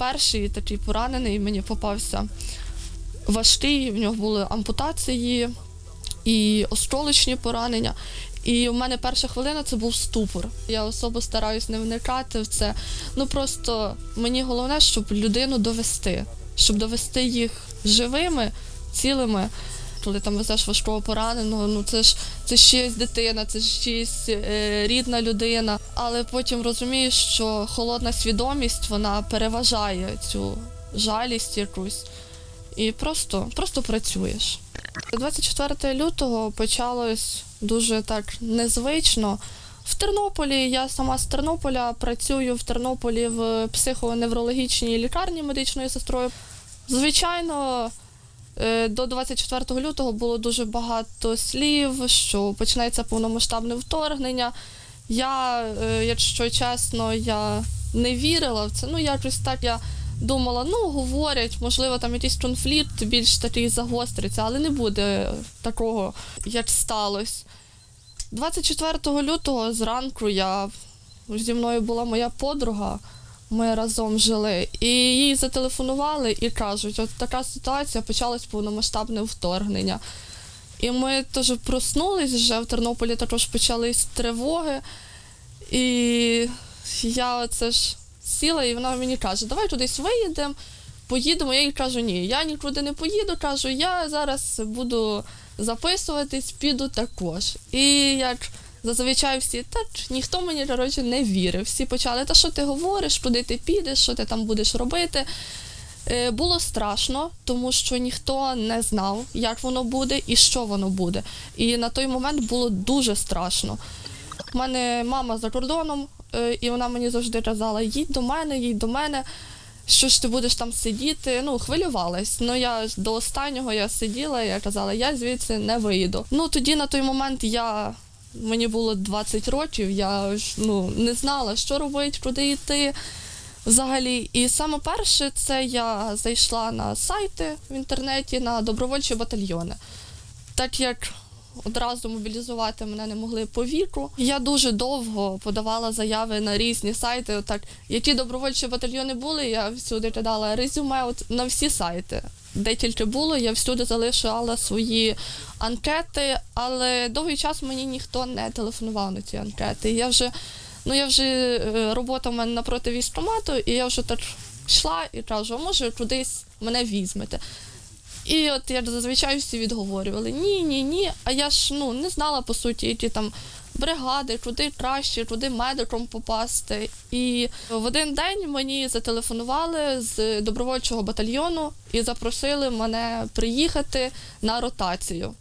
перший такий поранений мені попався важкий, в нього були ампутації і осколочні поранення. І у мене перша хвилина це був ступор. Я особо стараюсь не вникати в це. Ну просто мені головне, щоб людину довести, щоб довести їх живими, цілими. Коли там везеш важкого пораненого, ну це ж це чиясь дитина, це ж чиясь е, рідна людина. Але потім розумієш, що холодна свідомість вона переважає цю жалість якусь. І просто, просто працюєш. 24 лютого почалось дуже так незвично. В Тернополі я сама з Тернополя працюю в Тернополі в психоневрологічній лікарні медичною сестрою. Звичайно, до 24 лютого було дуже багато слів, що починається повномасштабне вторгнення. Я, е, якщо чесно, я не вірила в це. Ну, якось так я думала, ну говорять, можливо, там якийсь конфлікт більш такий загостриться, але не буде такого, як сталося. 24 лютого зранку я зі мною була моя подруга. Ми разом жили, і їй зателефонували і кажуть, от така ситуація почалось повномасштабне вторгнення. І ми теж проснулись вже в Тернополі також почались тривоги. І я оце ж сіла, і вона мені каже, давай кудись виїдемо, поїдемо. Я їй кажу, ні, я нікуди не поїду. Кажу, я зараз буду записуватись, піду також. І як зазвичай всі, так ніхто мені коротше, не вірив. Всі почали, та що ти говориш, куди ти підеш, що ти там будеш робити. Е, Було страшно, тому що ніхто не знав, як воно буде і що воно буде. І на той момент було дуже страшно. У мене мама за кордоном, е, і вона мені завжди казала: їдь до мене, їдь до мене. Що ж ти будеш там сидіти? Ну, хвилювалась. Ну я до останнього я сиділа, я казала, я звідси не вийду. Ну тоді на той момент я мені було 20 років, я ну не знала, що робити, куди йти взагалі. І саме перше, це я зайшла на сайти в інтернеті на добровольчі батальйони. Так як одразу мобілізувати мене не могли по віку. Я дуже довго подавала заяви на різні сайти. Отак, які добровольчі батальйони були, я всюди кидала резюме от, на всі сайти. Де тільки було, я всюди залишала свої анкети, але довгий час мені ніхто не телефонував на ці анкети. Я вже, ну я вже е, робота в мене напроти військкомату, і я вже так йшла і кажу, може кудись мене візьмете. І от як зазвичай всі відговорювали ні, ні, ні. А я ж ну не знала по суті, які там бригади, куди краще, куди медиком попасти. І в один день мені зателефонували з добровольчого батальйону і запросили мене приїхати на ротацію.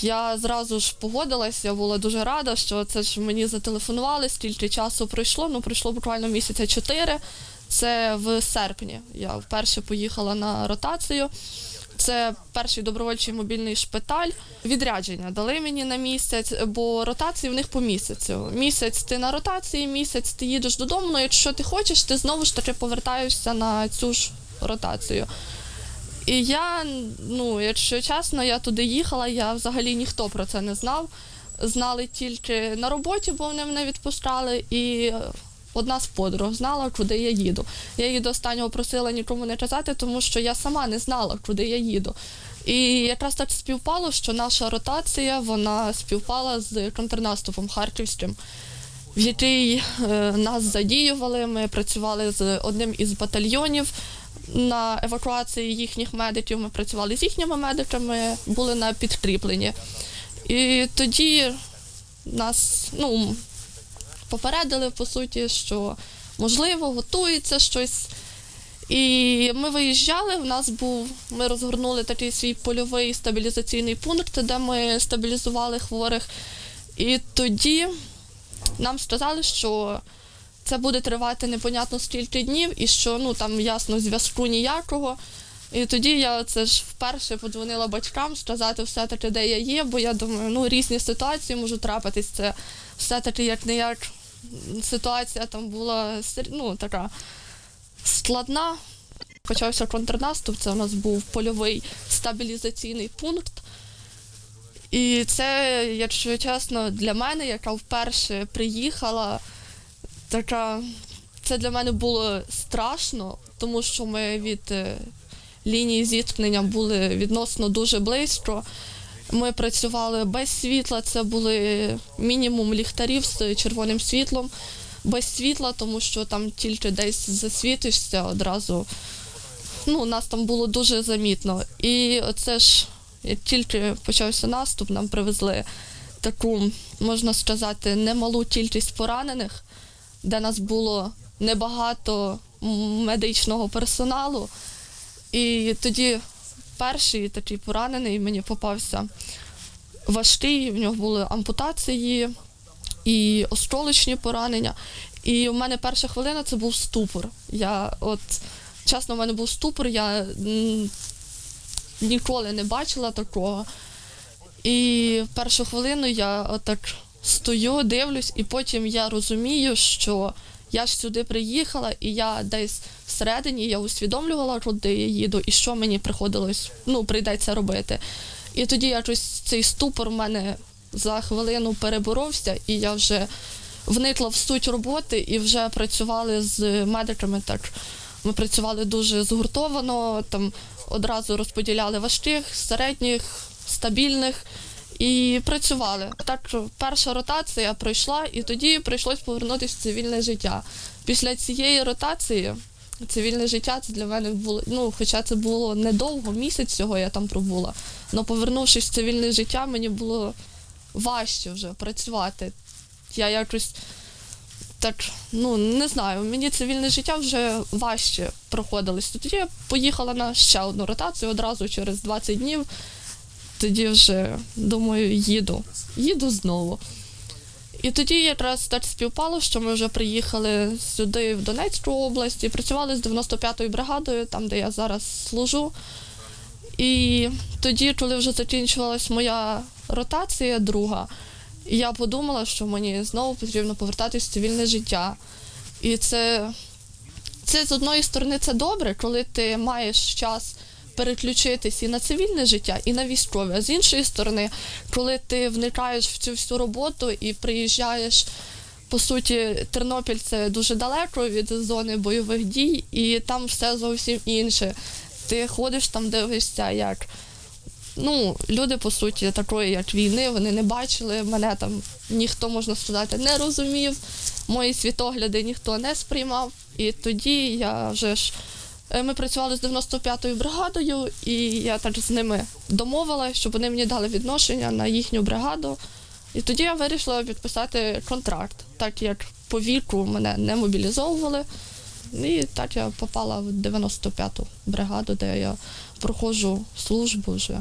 Я зразу ж погодилась, я була дуже рада, що це ж мені зателефонували, стільки часу пройшло. Ну, пройшло буквально місяця чотири. Це в серпні. Я вперше поїхала на ротацію. Це перший добровольчий мобільний шпиталь. Відрядження дали мені на місяць, бо ротації в них по місяцю. Місяць ти на ротації, місяць ти їдеш додому. Ну, якщо ти хочеш, ти знову ж таки повертаєшся на цю ж ротацію. І я, ну, якщо чесно, я туди їхала, я взагалі ніхто про це не знав. Знали тільки на роботі, бо вони мене відпускали, і одна з подруг знала, куди я їду. Я її до останнього просила нікому не казати, тому що я сама не знала, куди я їду. І якраз так співпало, що наша ротація вона співпала з контрнаступом харківським, в який е, нас задіювали. Ми працювали з одним із батальйонів на евакуації їхніх медиків. Ми працювали з їхніми медиками, були на підкріпленні. І тоді нас, ну, попередили, по суті, що можливо готується щось. І ми виїжджали. В нас був, ми розгорнули такий свій польовий стабілізаційний пункт, де ми стабілізували хворих. І тоді нам сказали, що це буде тривати непонятно скільки днів, і що ну там ясно зв'язку ніякого. І тоді я це ж вперше подзвонила батькам сказати все-таки, де я є, бо я думаю, ну різні ситуації можуть трапитись. Це все-таки як не як ситуація там була ну, така складна. Почався контрнаступ, це у нас був польовий стабілізаційний пункт. І це, якщо чесно, для мене, яка вперше приїхала, така це для мене було страшно, тому що ми від е, лінії зіткнення були відносно дуже близько. Ми працювали без світла, це були мінімум ліхтарів з червоним світлом, без світла, тому що там тільки десь засвітишся одразу. Ну, нас там було дуже замітно. І оце ж, як тільки почався наступ, нам привезли таку, можна сказати, немалу кількість поранених, де нас було небагато медичного персоналу. І тоді перший такий поранений мені попався важкий, в нього були ампутації і осколочні поранення. І у мене перша хвилина це був ступор. Я от чесно, в мене був ступор, я ніколи не бачила такого. І першу хвилину я отак стою, дивлюсь, і потім я розумію, що я ж сюди приїхала, і я десь всередині я усвідомлювала, куди я їду, і що мені приходилось, ну, прийдеться робити. І тоді якось цей ступор в мене за хвилину переборовся, і я вже вникла в суть роботи і вже працювали з медиками так. Ми працювали дуже згуртовано, там одразу розподіляли важких, середніх, стабільних і працювали. Так, перша ротація пройшла, і тоді прийшлось повернутися в цивільне життя. Після цієї ротації цивільне життя це для мене було, ну, хоча це було недовго, місяць всього я там пробула. Але повернувшись в цивільне життя, мені було важче вже працювати. Я якось так, ну не знаю, мені цивільне життя вже важче проходилось. Тоді я поїхала на ще одну ротацію одразу через 20 днів. Тоді вже думаю, їду, їду знову. І тоді якраз так співпало, що ми вже приїхали сюди, в Донецьку область, і працювали з 95-ю бригадою, там, де я зараз служу. І тоді, коли вже закінчувалась моя ротація друга, я подумала, що мені знову потрібно повертатись в цивільне життя. І це, це з одної сторони це добре, коли ти маєш час переключитись і на цивільне життя, і на військове. А з іншої сторони, коли ти вникаєш в цю всю роботу і приїжджаєш. По суті, Тернопіль це дуже далеко від зони бойових дій, і там все зовсім інше. Ти ходиш там, дивишся, як ну, люди, по суті, такої, як війни, вони не бачили. Мене там ніхто, можна сказати, не розумів. Мої світогляди ніхто не сприймав. І тоді я вже ж. Е, Ми працювали з 95-ю бригадою, і я так з ними домовилася, щоб вони мені дали відношення на їхню бригаду. І тоді я вирішила підписати контракт, так як по віку мене не мобілізовували. І так я попала в 95-ту бригаду, де я проходжу службу вже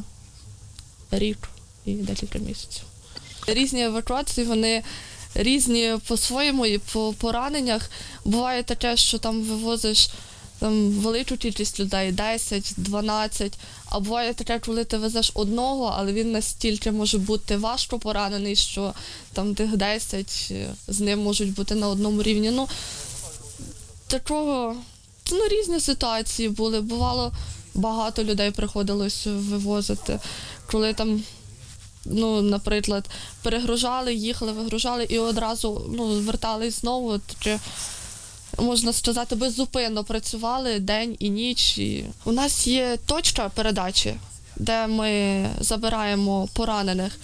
рік і декілька місяців. Різні евакуації, вони різні по-своєму і по пораненнях. Буває таке, що там вивозиш там, велику кількість людей, 10, 12, а буває таке, коли ти везеш одного, але він настільки може бути важко поранений, що там тих 10 е, з ним можуть бути на одному рівні. Ну, такого ну, різні ситуації були. Бувало, багато людей приходилось вивозити, коли там. Ну, наприклад, перегружали, їхали, вигружали і одразу ну, вертались знову. Чи, можна сказати, беззупинно працювали день і ніч. І... У нас є точка передачі, де ми забираємо поранених.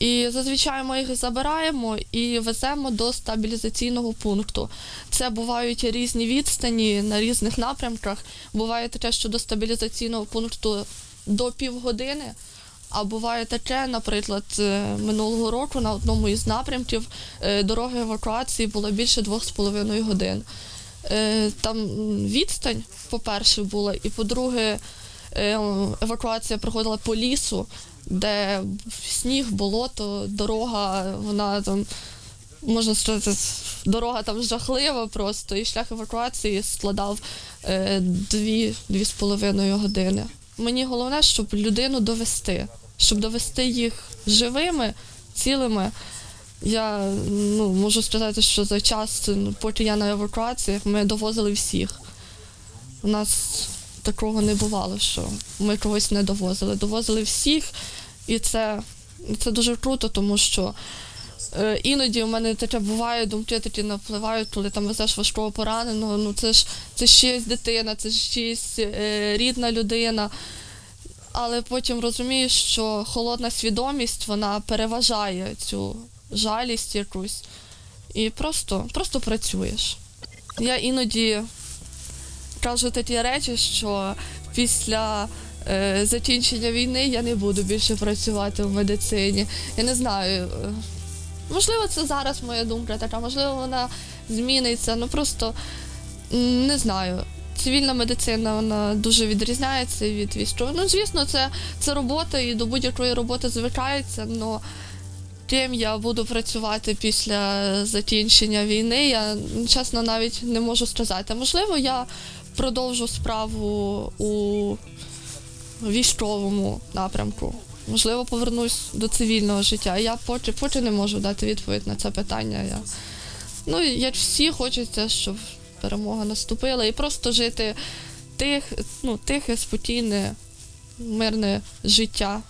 І зазвичай ми їх забираємо і веземо до стабілізаційного пункту. Це бувають різні відстані на різних напрямках. Буває таке, що до стабілізаційного пункту до півгодини. А буває таке, наприклад, е, минулого року на одному із напрямків е, дороги евакуації було більше двох з половиною годин. Е, Там відстань, по-перше, була, і по-друге, евакуація проходила по лісу, де сніг, болото, дорога, вона там, можна сказати, дорога там жахлива просто, і шлях евакуації складав е, дві, дві з половиною години. Мені головне, щоб людину довести, щоб довести їх живими, цілими. Я ну, можу сказати, що за час, ну, поки я на евакуаціях, ми довозили всіх. У нас такого не бувало, що ми когось не довозили. Довозили всіх, і це, це дуже круто, тому що Іноді у мене таке буває, думки такі напливають, коли там везеш важкого пораненого. Ну це ж це чиясь дитина, це ж чиясь е, рідна людина. Але потім розумієш, що холодна свідомість вона переважає цю жалість якусь. І просто, просто працюєш. Я іноді кажу такі речі, що після е, закінчення війни я не буду більше працювати в медицині. Я не знаю. Можливо, це зараз моя думка така, можливо, вона зміниться. Ну просто не знаю. Цивільна медицина вона дуже відрізняється від військової. Ну, звісно, це, це робота, і до будь-якої роботи звикається, але ким я буду працювати після закінчення війни, я чесно навіть не можу сказати. Можливо, я продовжу справу у військовому напрямку. Можливо, повернусь до цивільного життя. Я поки, поки не можу дати відповідь на це питання. Я... Ну, як всі, хочеться, щоб перемога наступила і просто жити тих, ну, тихе, спокійне, мирне життя